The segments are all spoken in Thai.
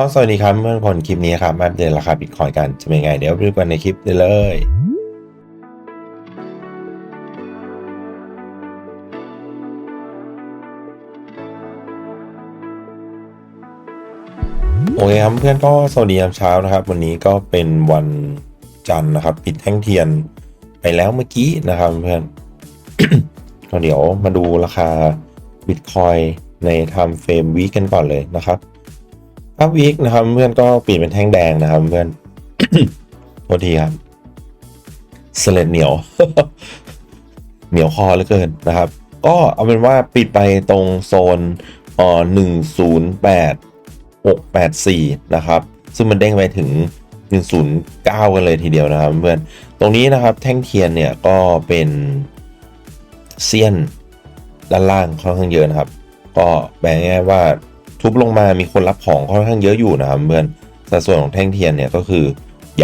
ก็สวัสดีครับเพื่อนคนคลิปนี้ครับมาอัปเดตราคาบิตคอยกันจะเป็นไง เดี๋ยวไปดูกันในคลิปได้เลยโอเคครับเพื่อนก็สวัสดียามเช้านะครับ วันนี้ก็เป็นวันจันทร์นะครับ ปิดแท่งเทียนไปแล้วเมื่อกี้นะครับเพื่อนก็เดี๋ยวมาดูราคาบิตคอยในไทม์เฟรมวีกันก่อนเลยนะครับ ภาพวีคนะครับ เพื่อนก็ปิดเป็นแท่งแดงนะครับ เพื่อนโทษทีครับสเลดเหนียว เหนียวคอเหลือเกินนะครับ ก็เอาเป็นว่าปิดไปตรงโซนเอ่อหนึ่งศูนย์แปดหกแปดสี่นะครับ ซึ่งมันเด้งไปถึง109กันเลยทีเดียวนะครับ เพื่อนตรงนี้นะครับ แท่งเทียนเนี่ยก็เป็นเซียนด้านล่างค่อนข้างเยอะนะครับ ก็แปลง่ายว่า ทุบลงมามีคนรับของค่อนข้างเยอะอยู่นะครับเพื่อนแต่ส่วนของแท่งเทียนเนี่ยก็คือ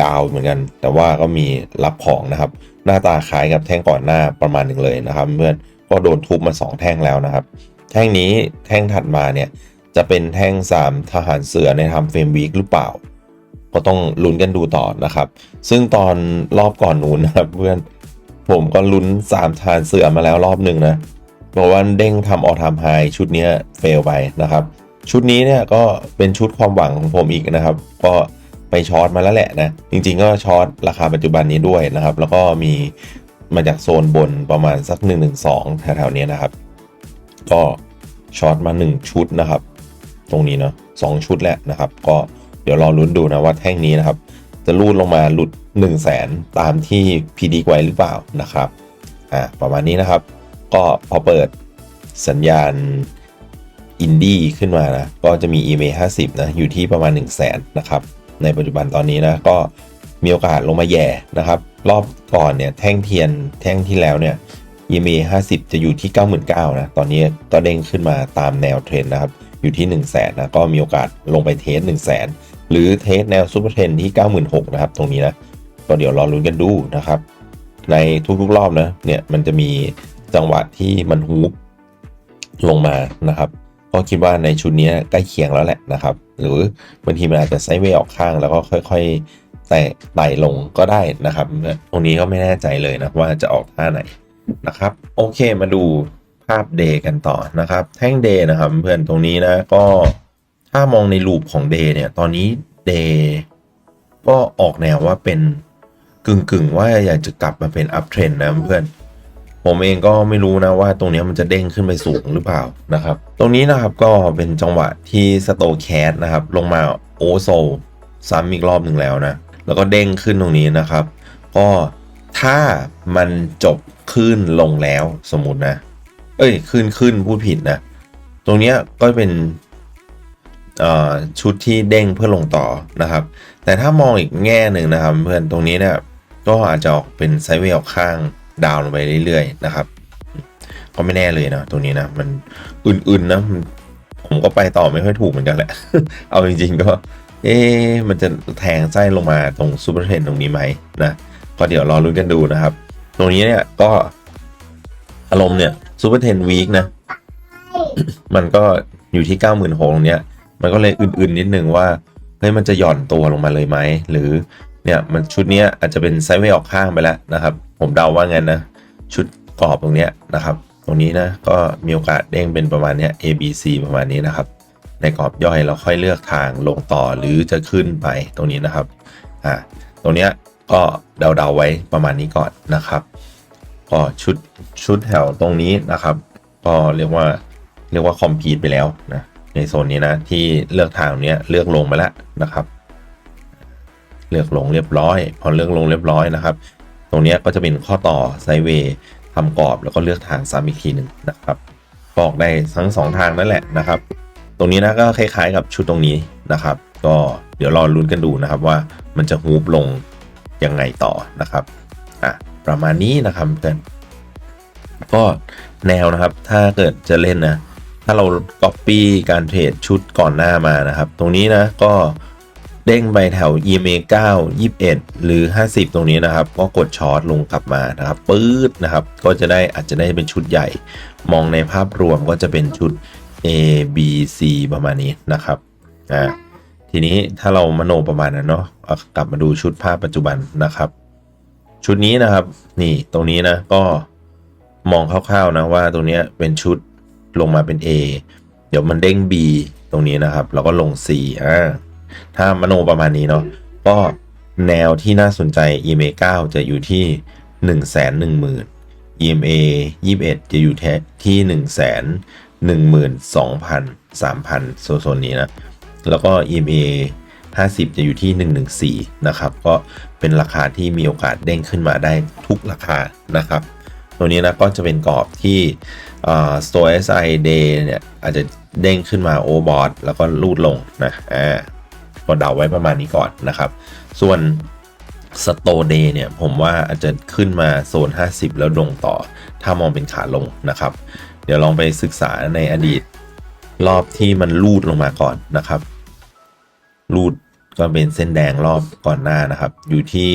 ยาวเหมือนกัน แต่ว่าก็มีรับของนะครับ หน้าตาคล้ายกับแท่งก่อนหน้าประมาณหนึ่งเลยนะครับ เพื่อนก็โดนทุบมา 2 แท่งแล้วนะครับ แท่งนี้แท่งถัดมาเนี่ยจะเป็นแท่ง 3 ทหารเสือในทำเฟรมวีคหรือเปล่า ก็ต้องลุ้นกันดูต่อนะครับ ซึ่งตอนรอบก่อนนู้นนะครับเพื่อนผมก็ลุ้นสามทหารเสือมาแล้วรอบหนึ่งนะบอกว่าเด้งทำออทามไฮชุดนี้เฟลไปนะครับ ชุดนี้เนี่ยก็เป็นชุดความหวังของผมอีกนะครับ ก็ไปช็อตมาแล้วแหละนะ จริงๆก็ช็อตราคาปัจจุบันนี้ด้วยนะครับ แล้วก็มีมาจากโซนบนประมาณสัก1นึแถวๆนี้นะครับ ก็ช็อตมา 1 ชุดนะครับ ตรงนี้เนาะสองชุดแล้วนะครับ ก็เดี๋ยวรอลุ้นดูนะว่าแท่งนี้นะครับ จะลูดลงมาหลุด 1 0 0 0 0แสนตามที่พีดีไว้หรือเปล่านะครับอ่าประมาณนี้นะครับ ก็พอเปิดสัญญาณ อินดี้ขึ้นมานะ ก็จะมี EMA 50 นะ อยู่ที่ประมาณ 1 0 0 0 0แสนนะครับ ในปัจจุบันตอนนี้นะ ก็มีโอกาสลงมาแย่นะครับ รอบก่อนเนี่ย แท่งเทียนแท่งที่แล้วเนี่ย EMA 50 จะอยู่ที่ 99,000นะ ตอนนี้ก็เด้งขึ้นมาตามแนวเทรนนะครับ อยู่ที่ 1 0 0 0 0แสนนะ ก็มีโอกาสลงไปเทส1 0 0 0 0แสนหรือเทสแนวซูเปอร์เทรนที่ 96,000นะครับ ตรงนี้นะ ก็เดี๋ยวรอลุ้นกันดูนะครับ ในทุกๆรอบนะ เนี่ย มันจะมีจังหวะที่มันฮูบลงมานะครับ ก็คิดว่าในชุดนี้ใกล้เคียงแล้วแหละนะครับ หรือบางทีมันอาจจะไซด์เวย์ออกข้างแล้วก็ค่อยๆ แต่ไต่ลงก็ได้นะครับ ตรงนี้ก็ไม่แน่ใจเลยนะว่าจะออกท่าไหนนะครับ โอเคมาดูภาพเดย์กันต่อนะครับ แท่งเดย์นะครับเพื่อนตรงนี้นะก็ถ้ามองในลูปของเดย์เนี่ย ตอนนี้เดย์ก็ออกแนวว่าเป็นกึ่งกึ่งๆว่าอยากจะกลับมาเป็นอัพเทรนนะเพื่อน ผมเองก็ไม่รู้นะว่าตรงนี้มันจะเด้งขึ้นไปสูงหรือเปล่านะครับ ตรงนี้นะครับก็เป็นจังหวะที่สโตแคสนะครับลงมาโอโซซ้ำอีกรอบหนึ่งแล้วนะ แล้วก็เด้งขึ้นตรงนี้นะครับ ก็ถ้ามันจบขึ้นลงแล้วสมมตินะ เอ้ยขึ้นขึ้นพูดผิดนะ ตรงนี้ก็เป็นชุดที่เด้งเพื่อลงต่อนะครับ แต่ถ้ามองอีกแง่หนึ่งนะครับเพื่อนตรงนี้เนี่ยก็อาจจะออกเป็นไซด์เวย์ออกข้าง ดาวลงไปเรื่อยๆนะครับก็ไม่แน่เลยนะตรงนี้นะมันอื่นๆนะผมก็ไปต่อไม่ค่อยถูกเหมือนกันแหละ เอาจริง ๆ ก็ เอ๊ะมันจะแทงไส้ลงมาตรงซูเปอร์เทรนตรงนี้ไหมนะก็เดี๋ยวรอรุ้นกันดูนะครับ ตรงนี้เนี่ยก็อารมณ์เนี่ยซูเปอร์เทนวีคนะ มันก็อยู่ที่9 6 0 0 0ตรงเนี้ย มันก็เลยอื่นๆนิดนึงว่าเฮ้ยมันจะหย่อนตัวลงมาเลยไหมหรือเนี่ยมันชุดนี้อาจจะเป็นไซด์เวย์ออกข้างไปแล้วนะครับ ผมเดาว่างั้นนะ ชุดกรอบตรงเนี้ยนะครับ ตรงนี้นะก็มีโอกาสเด้งเป็นประมาณเนี้ย A B C ประมาณนี้นะครับ ในกรอบย่อยเราค่อยเลือกทางลงต่อหรือจะขึ้นไปตรงนี้นะครับอ่าตรงเนี้ยก็เดาๆไว้ประมาณนี้ก่อนนะครับก็ชุดชุดแถวตรงนี้นะครับ ก็เรียกว่าเรียกว่าคอมพีตไปแล้วนะในโซนนี้นะที่เลือกทางเนี้ยเลือกลงไปแล้วนะครับ เลือกลงเรียบร้อย พอเลือกลงเรียบร้อยนะครับ รงนี้ก็จะเป็นข้อต่อไซเวย์ทำกรอบแล้วก็เลือกทางซ้ำอีกทีหนึ่งนะครับบอกได้ทั้งสองทางนั่นแหละนะครับ ตรงนี้นะก็คล้ายๆ กับชุดตรงนี้นะครับ ก็เดี๋ยวรอลุ้นกันดูนะครับว่ามันจะฮูบลงยังไงต่อนะครับอะประมาณนี้นะครับเพื่อนก็แนวนะครับถ้าเกิดจะเล่นนะถ้าเรา Copy การเทรดชุดก่อนหน้ามานะครับ ตรงนี้นะก็ เด้งไปแถว EMA 9 21 หรือ 50 ตรงนี้นะครับ ก็กดช็อตลงกลับมานะครับปื๊ดนะครับ ก็จะได้อาจจะได้เป็นชุดใหญ่ มองในภาพรวมก็จะเป็นชุด A B C ประมาณนี้นะครับอ่าทีนี้ถ้าเรามโนประมาณนั้นเนาะกลับมาดูชุดภาพปัจจุบันนะครับ ชุดนี้นะครับ นี่ตรงนี้นะก็มองคร่าวๆนะว่าตรงนี้เป็นชุดลงมาเป็น A เดี๋ยวมันเด้ง B ตรงนี้นะครับ แล้วก็ลง C อ่า ถ้ามโนประมาณนี้เนาะก็แนวที่น่าสนใจ EMA 9 จะอยู่ที่ 1 1 0 0 0 0 EMA 21 จะอยู่ที่ 1 1 2 0 0 0 3,000 โซนนี้นะ แล้วก็ EMA 50 จะอยู่ที่ 114 นะครับ ก็เป็นราคาที่มีโอกาสเด้งขึ้นมาได้ทุกราคานะครับ ตัวนี้นะก็จะเป็นกรอบที่ Store SI Day เนี่ยอาจจะเด้งขึ้นมาโอบอ r แล้วก็ลูดลงนะ อ่า ก็เดาไว้ประมาณนี้ก่อนนะครับ ส่วน Store Day เนี่ยผมว่าอาจจะขึ้นมาโซน 50 แล้วลงต่อ ถ้ามองเป็นขาลงนะครับ เดี๋ยวลองไปศึกษาในอดีตรอบที่มันลูดลงมาก่อนนะครับรูดก็เป็นเส้นแดงรอบก่อนหน้านะครับ อยู่ที่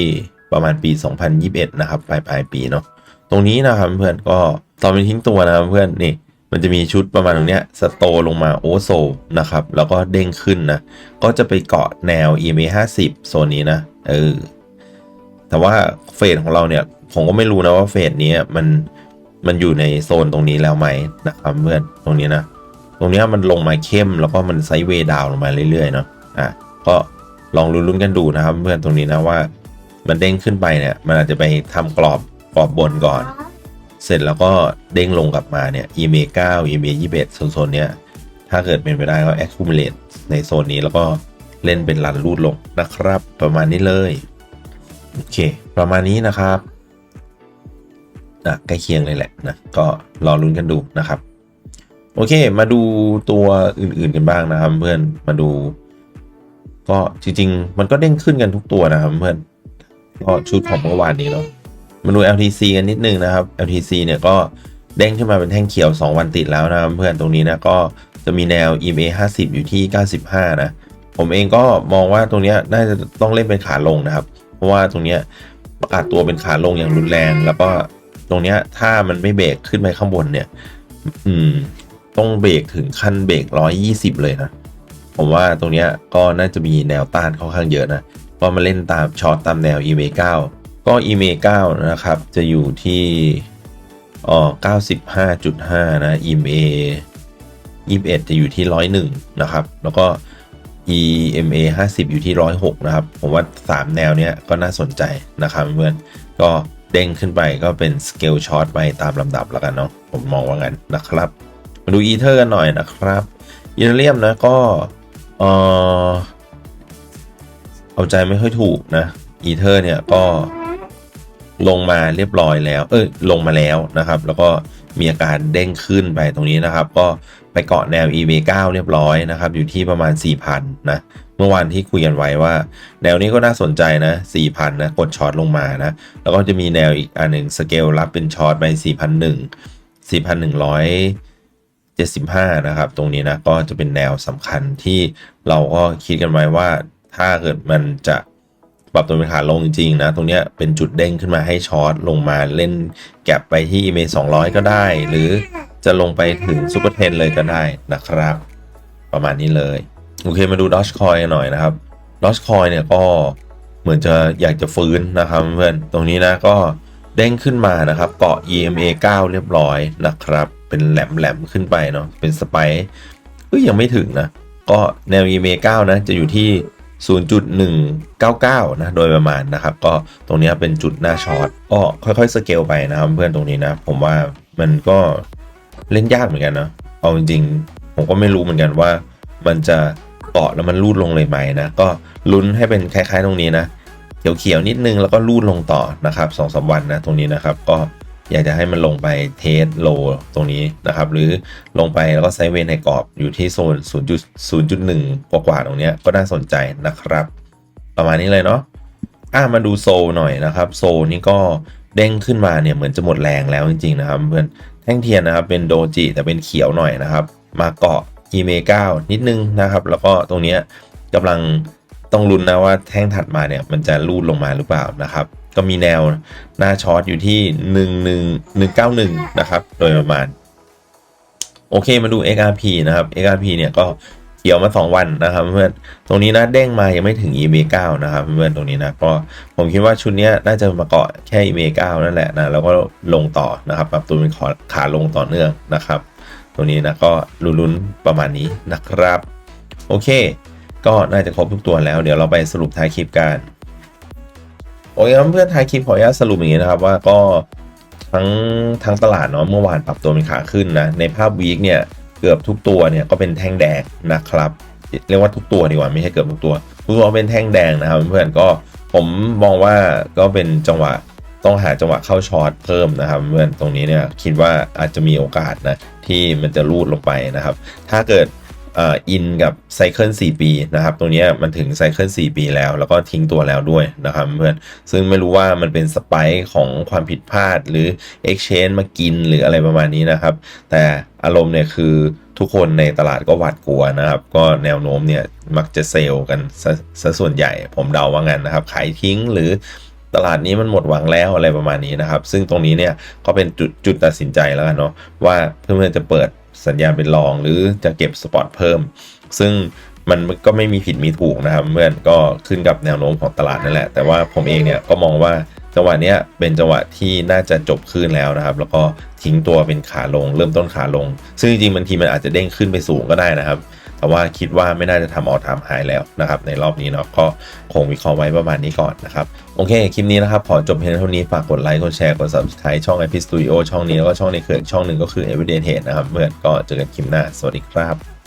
ประมาณปี 2021 นะครับ ปลายปลายปีเนาะตรงนี้นะครับเพื่อนก็ตอนเป็นทิ้งตัวนะครับเพื่อนนี่ มันจะมีชุดประมาณตรงเนี้ยสโตลงมาโอโซนะครับ แล้วก็เด้งขึ้นนะ ก็จะไปเกาะแนว EMA 50 โซนนี้นะ เออ แต่ว่าเฟสของเราเนี่ย ผมก็ไม่รู้นะว่าเฟสนี้มันมันอยู่ในโซนตรงนี้แล้วไหมนะครับเพื่อนตรงนี้นะ ตรงนี้มันลงมาเข้มแล้วก็มันไซด์เวย์ดาวลงมาเรื่อยๆเนาะอะก็ลองลุ้นๆกันดูนะครับ เพื่อนตรงนี้นะว่า มันเด้งขึ้นไปเนี่ย มันอาจจะไปทำกรอบกรอบบนก่อน เสร็จแล้วก็เด้งลงกลับมาเนี่ย EMA 9 EMA 21โซนๆเนี้ยถ้าเกิดเป็นไปได้ก็ accumulate ในโซนนี้แล้วก็เล่นเป็นรันรูดลงนะครับ ประมาณนี้เลย โอเค ประมาณนี้นะครับอะใกล้เคียงเลยแหละนะก็รอลุ้นกันดูนะครับ โอเค มาดูตัวอื่นๆกันบ้างนะครับเพื่อนมาดู ก็จริงๆ มันก็เด้งขึ้นกันทุกตัวนะครับเพื่อนก็ชุดของเมื่อวานนี้เนาะ มาดู LTC กันนิดนึงนะครับ LTC เนี่ยก็เด้งขึ้นมาเป็นแท่งเขียว 2 วันติดแล้วนะครับเพื่อนตรงนี้นะก็จะมีแนว EMA 50 อยู่ที่ 95 นะ ผมเองก็มองว่าตรงนี้น่าจะต้องเล่นเป็นขาลงนะครับ เพราะว่าตรงนี้ประกาศตัวเป็นขาลงอย่างรุนแรง แล้วก็ตรงนี้ถ้ามันไม่เบรกขึ้นไปข้างบนเนี่ย อืม ต้องเบรกถึงขั้นเบรก 120 เลยนะ ผมว่าตรงนี้ก็น่าจะมีแนวต้านค่อนข้างเยอะนะก็มาเล่นตามช็อตตามแนว EMA 9 ก็ EMA 9 นะครับ จะอยู่ที่อ๋อ95.5 นะ EMA 21 จะอยู่ที่ 101 นะครับ แล้วก็ EMA 50 อยู่ที่ 106 นะครับ ผมว่า 3 แนวเนี้ยก็น่าสนใจนะครับเพื่อนก็เด้งขึ้นไปก็เป็นสเกลช็อตไปตามลำดับแล้วกันเนาะผมมองว่างั้นนะครับ มาดูอีเทอร์กันหน่อยนะครับอีเทเรียมนะก็เออเอาใจไม่ค่อยถูกนะอีเทอร์เนี่ยก็ ลงมาเรียบร้อยแล้ว เอ้ยลงมาแล้วนะครับ แล้วก็มีอาการเด้งขึ้นไปตรงนี้นะครับ ก็ไปเกาะแนว EMA 9เรียบร้อยนะครับ อยู่ที่ประมาณ 4,000 นะ เมื่อวานที่คุยกันไว้ว่า แนวนี้ก็น่าสนใจนะ4,000นะกดช็อตลงมานะ แล้วก็จะมีแนวอีกอันหนึ่งสเกลรับเป็นช็อตไป4,001 4,175 นะครับ ตรงนี้นะก็จะเป็นแนวสำคัญที่เราก็คิดกันไว้ว่าถ้าเกิดมันจะ ปรับตัวเป็นขาลงจริงๆนะ ตรงนี้เป็นจุดเด้งขึ้นมาให้ช็อตลงมาเล่นแก็บไปที่ EMA 200ก็ได้ หรือจะลงไปถึงซูเปอร์เทนเลยก็ได้นะครับ ประมาณนี้เลย โอเคมาดูดอชคอยหน่อยนะครับดอชคอยเนี่ยก็เหมือนจะอยากจะฟื้นนะครับเพื่อนตรงนี้นะก็เด้งขึ้นมานะครับเกาะ EMA 9 เรียบร้อยนะครับ เป็นแหลมแหลมๆขึ้นไปเนาะเป็นสไปเอ้ยยังไม่ถึงนะ ก็แนว EMA 9 นะ จะอยู่ที่ 0.199 นะ โดยประมาณนะครับ ก็ตรงนี้เป็นจุดหน้าช็อตก็ค่อยๆสเกลไปนะครับเพื่อนตรงนี้นะ ผมว่ามันก็เล่นยากเหมือนกันนะ เอาจริงๆ ผมก็ไม่รู้เหมือนกันว่า มันจะเกาะแล้วมันลูดลงเลยไหมนะ ก็ลุ้นให้เป็นคล้ายๆ ตรงนี้นะ เขียวๆนิดนึงแล้วก็ลูดลงต่อนะครับสองสามวันนะ ตรงนี้นะครับ ก็ อยากจะให้มันลงไปเทสโลตรงนี้นะครับ หรือลงไปแล้วก็ไซเวย์ในกรอบอยู่ที่โซน 0.0.1 กว่าๆตรงนี้ก็น่าสนใจนะครับ ประมาณนี้เลยเนาะอะมาดูโซลหน่อยนะครับ โซลนี่ก็เด้งขึ้นมาเนี่ยเหมือนจะหมดแรงแล้วจริงๆนะครับเพื่อนแท่งเทียนนะครับเป็นโดจิแต่เป็นเขียวหน่อยนะครับ มาเกาะ e m a 9นิดนึงนะครับ แล้วก็ตรงนี้กำลังต้องลุ้นนะว่าแท่งถัดมาเนี่ยมันจะลูดลงมาหรือเปล่านะครับ ก็มีแนวหน้าช็อตอยู่ที่ 1 1 191 นะครับ โดยประมาณ โอเคมาดู XRP นะครับ XRP เนี่ยก็เขียวมา 2 วันนะครับเพื่อนตรงนี้นะเด้งมายังไม่ถึง EMA 9 นะครับเพื่อนตรงนี้นะก็ผมคิดว่าชุดนี้น่าจะมาเกาะแค่ EMA 9 นั่นแหละนะแล้วก็ลงต่อนะครับปรับตัวเป็นขาขาลงต่อเนื่องนะครับ ตรงนี้นะก็ลุ้นๆประมาณนี้นะครับ โอเค ก็น่าจะครบทุกตัวแล้ว เดี๋ยวเราไปสรุปท้ายคลิปกัน โอเคครับเพื่อนท้ายคลิปขออนุญาตสรุปอย่างนี้นะครับว่าก็ทั้งทั้งตลาดเนาะเมื่อวานปรับตัวเป็นขาขึ้นนะในภาพวีคเนี่ยเกือบทุกตัวเนี่ยก็เป็นแท่งแดงนะครับเรียกว่าทุกตัวดีกว่าไม่ใช่เกือบทุกตัว ทุกตัวเป็นแท่งแดงนะครับเพื่อนก็ผมมองว่าก็เป็นจังหวะต้องหาจังหวะเข้าช็อตเพิ่มนะครับเพื่อนตรงนี้เนี่ยคิดว่าอาจจะมีโอกาสนะที่มันจะรูดลงไปนะครับ ถ้าเกิด อินกับไซเคิล4ปีนะครับ ตรงนี้มันถึงไซเคิล4ปีแล้ว แล้วก็ทิ้งตัวแล้วด้วยนะครับเพื่อน ซึ่งไม่รู้ว่ามันเป็นสไปค์ของความผิดพลาด หรือ Exchange มากินหรืออะไรประมาณนี้นะครับ แต่อารมณ์เนี่ยคือทุกคนในตลาดก็หวาดกลัวนะครับ ก็แนวโน้มเนี่ยมักจะเซลล์กันซะส่วนใหญ่ ผมเดาว่างั้นนะครับ ขายทิ้งหรือตลาดนี้มันหมดหวังแล้วอะไรประมาณนี้นะครับ ซึ่งตรงนี้เนี่ยก็เป็นจุดจุดตัดสินใจแล้วกันเนาะว่าเพื่อนๆจะเปิด สัญญาณเป็นรองหรือจะเก็บสปอตเพิ่ม ซึ่งมันก็ไม่มีผิดมีถูกนะครับเพื่อนก็ขึ้นกับแนวโน้มของตลาดนั่นแหละ แต่ว่าผมเองเนี่ยก็มองว่าจังหวะนี้เป็นจังหวะที่น่าจะจบขึ้นแล้วนะครับ แล้วก็ทิ้งตัวเป็นขาลง เริ่มต้นขาลง ซึ่งจริงๆบางทีมันอาจจะเด้งขึ้นไปสูงก็ได้นะครับ แต่ว่าคิดว่าไม่น่าจะทำออทามไฮแล้วนะครับในรอบนี้เนาะก็คงวิเคราะห์ไว้ประมาณนี้ก่อนนะครับ โอเค คลิปนี้นะครับ ขอจบเพียงเท่านี้ ฝากกดไลค์ กดแชร์ กด subscribe ช่อง IP Studio ช่องนี้ แล้วก็ช่องในเครือช่องหนึ่งก็คือ Everyday Trade นะครับเมื่อนก็เจอกันคลิปหน้า สวัสดีครับ